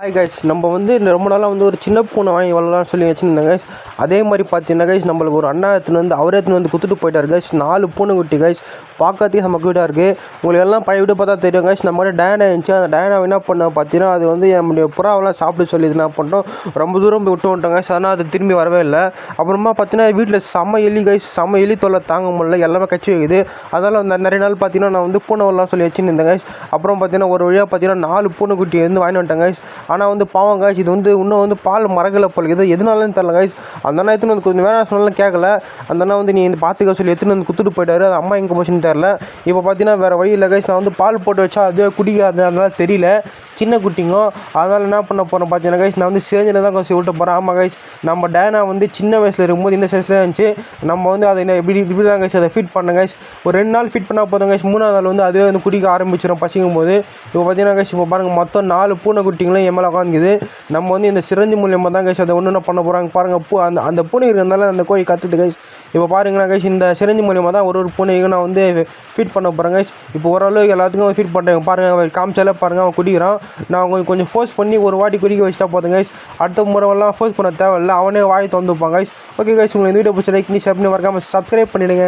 Hi guys நம்ம வந்து இந்த ரொம்ப நாளாக வந்து ஒரு சின்ன பூனை வாங்கி வளரலாம்னு சொல்லி வச்சுருந்தேன் கைஸ் அதே மாதிரி பார்த்தீங்கன்னா கைஸ் நம்மளுக்கு ஒரு அண்ணா எத்துன்னு வந்து அவரே எத்துன்னு வந்து கொடுத்துட்டு போயிட்டார் கைஸ் நாலு பூனை குட்டி கைஸ் பார்க்கறதுக்கு நம்ம க்யூட்டாக இருக்குது உங்களுக்கு எல்லாம் பழைய வீடு பார்த்தா தெரியும் கைஸ் நம்ம மாதிரி டயனா இருந்துச்சு. அந்த டயனா என்ன பண்ண பார்த்தீங்கன்னா அது வந்து என்னுடைய புறாவெல்லாம் சாப்பிட சொல்லி என்ன பண்ணிட்டோம் ரொம்ப தூரம் போய் விட்டு வந்துட்டோம் கைஸ் ஆனால் அது திரும்பி வரவே இல்லை. அப்புறமா பார்த்தீங்கன்னா வீட்டில் செம்ம எலி கைஸ் செம்ம எலி தொல்லை தாங்க முடியல. எல்லாமே கச்சி வைக்குது. அதனால் வந்து நிறைய நாள் பார்த்தீங்கன்னா நான் வந்து பூனை வரலாம் சொல்லி வச்சுருந்தேன் கைஸ் அப்புறம் பார்த்தீங்கன்னா ஒரு வழியாக பார்த்தீங்கன்னா நாலு பூனை குட்டி வந்து வாங்கிட்டு வந்துட்டேன் கைஸ் ஆனால் வந்து பாவம் காய்ச்சி இது வந்து இன்னும் வந்து பால் மறக்கலை போல் இது எதனாலன்னு தெரில காய்ஸ் அந்த அண்ணா எடுத்துன்னு வந்து கொஞ்சம் வேணாம் சொன்னாலும் கேட்கல அந்த அண்ணா வந்து நீ இந்த பார்த்துக்க சொல்லி எடுத்துன்னு வந்து கொடுத்துட்டு போயிட்டாரு. அது அம்மா எங்கே போச்சுன்னு தெரில இப்போ பார்த்தீங்கன்னா வேறு வழி இல்லை கைஸ் நான் வந்து பால் போட்டு வச்சா அதுவே குடிக்காது அதனால தெரியல. சின்ன குட்டிங்கோ. அதனால் என்ன பண்ண போகிறேன் பார்த்தீங்கன்னா கைஸ் நான் வந்து சேஞ்சில் தான் கொஞ்சம் விட்டு போகிறேன் ஆமாம் கைஸ் நம்ம டேனா வந்து சின்ன வயசில் இருக்கும்போது இந்த சைஸில் இருந்துச்சு. நம்ம வந்து அதை என்ன எப்படி இப்படி தான் கைஸ் அதை ஃபிட் பண்ணேன் கைஸ் ஒரு ரெண்டு நாள் ஃபிட் பண்ணால் போதும் கைஸ் மூணாவது நாள் வந்து அதுவே வந்து குடிக்க ஆரம்பிச்சிடும் பசிக்கும் போது இப்போ பார்த்தீங்கன்னா கைஸ் இப்போ பாருங்கள் மொத்தம் நாலு பூனை குட்டிங்களும் எம் மேலே உட்காந்துக்குது நம்ம வந்து இந்த சிரஞ்சு மூலியமாக தான் கைஸ் அதை ஒன்று ஒன்று பண்ண போகிறாங்க பாருங்கள் பூ அந்த அந்த பூனை இருக்கிறதுனால அந்த கோழி கற்றுட்டு கைஸ் இப்போ பாருங்கண்ணா கைஸ் இந்த சிரஞ்சு மூலியமாக தான் ஒரு ஒரு பூனைக்கும் நான் வந்து ஃபீட் பண்ண போகிறேன் கைஸ் இப்போ ஓரளவுக்கு எல்லாத்துக்கும் ஃபீட் பண்ணுறேன் பாருங்கள் அவன் காமிச்சாலே பாருங்கள் அவன் குடிக்கிறான். நான் கொஞ்சம் கொஞ்சம் ஃபோர்ஸ் பண்ணி ஒரு வாட்டி குடிக்க வச்சுட்டா போதும் கைஸ் அடுத்த முறைவெல்லாம் ஃபோர்ஸ் பண்ண தேவையில்ல. அவனே வாய் திறந்துப்பான் கைஸ் ஓகே கைஸ் உங்களுக்கு இந்த வீடியோ பிடிச்ச லைக் பண்ணி ஷேர் பண்ணி மறக்காமல் சப்ஸ்கிரைப் பண்ணிவிடுங்க